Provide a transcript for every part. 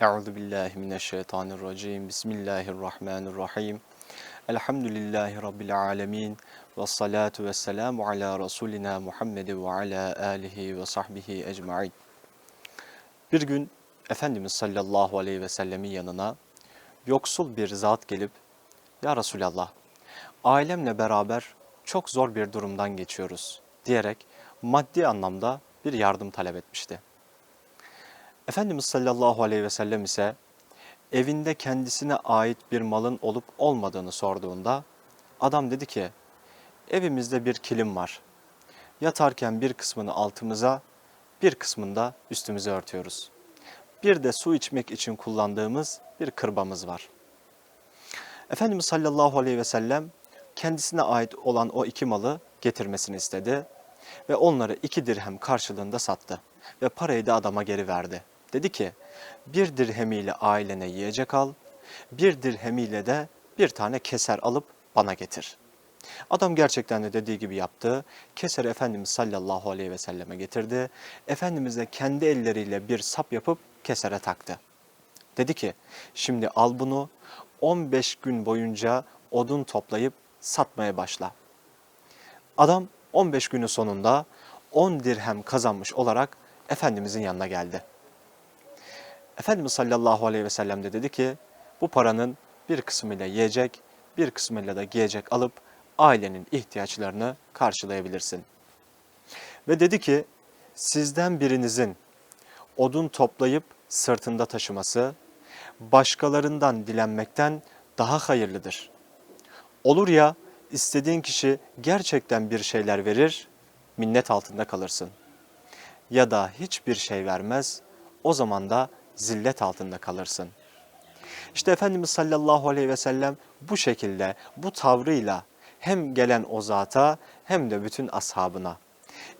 Euzu billahi mineşşeytanirracim. Bismillahirrahmanirrahim. Elhamdülillahi rabbil alamin. Ve salatu vesselamu ala rasulina Muhammed ve ala alihi ve sahbihi ecmaîn. Bir gün Efendimiz sallallahu aleyhi ve sellemin yanına yoksul bir zat gelip Ya Resulallah ailemle beraber çok zor bir durumdan geçiyoruz diyerek maddi anlamda bir yardım talep etmişti. Efendimiz sallallahu aleyhi ve sellem ise evinde kendisine ait bir malın olup olmadığını sorduğunda adam dedi ki evimizde bir kilim var. Yatarken bir kısmını altımıza bir kısmını da üstümüze örtüyoruz. Bir de su içmek için kullandığımız bir kırbamız var. Efendimiz sallallahu aleyhi ve sellem kendisine ait olan o iki malı getirmesini istedi ve onları iki dirhem karşılığında sattı ve parayı da adama geri verdi. Dedi ki bir dirhemiyle ailene yiyecek al, bir dirhemiyle de bir tane keser alıp bana getir. Adam gerçekten de dediği gibi yaptı. Keser Efendimiz sallallahu aleyhi ve selleme getirdi. Efendimiz de kendi elleriyle bir sap yapıp kesere taktı. Dedi ki şimdi al bunu 15 gün boyunca odun toplayıp satmaya başla. Adam 15 günün sonunda 10 dirhem kazanmış olarak Efendimizin yanına geldi. Efendimiz sallallahu aleyhi ve sellem de dedi ki bu paranın bir kısmıyla yiyecek, bir kısmıyla da giyecek alıp ailenin ihtiyaçlarını karşılayabilirsin. Ve dedi ki sizden birinizin odun toplayıp sırtında taşıması başkalarından dilenmekten daha hayırlıdır. Olur ya istediğin kişi gerçekten bir şeyler verir, minnet altında kalırsın. Ya da hiçbir şey vermez, o zaman da zillet altında kalırsın. İşte Efendimiz sallallahu aleyhi ve sellem bu şekilde, bu tavrıyla hem gelen o zata hem de bütün ashabına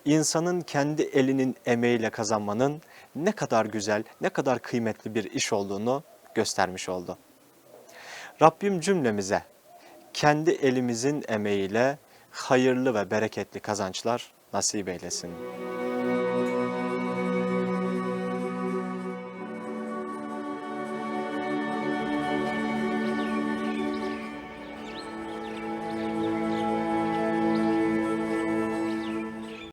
insanın kendi elinin emeğiyle kazanmanın ne kadar güzel, ne kadar kıymetli bir iş olduğunu göstermiş oldu. Rabbim cümlemize kendi elimizin emeğiyle hayırlı ve bereketli kazançlar nasip eylesin.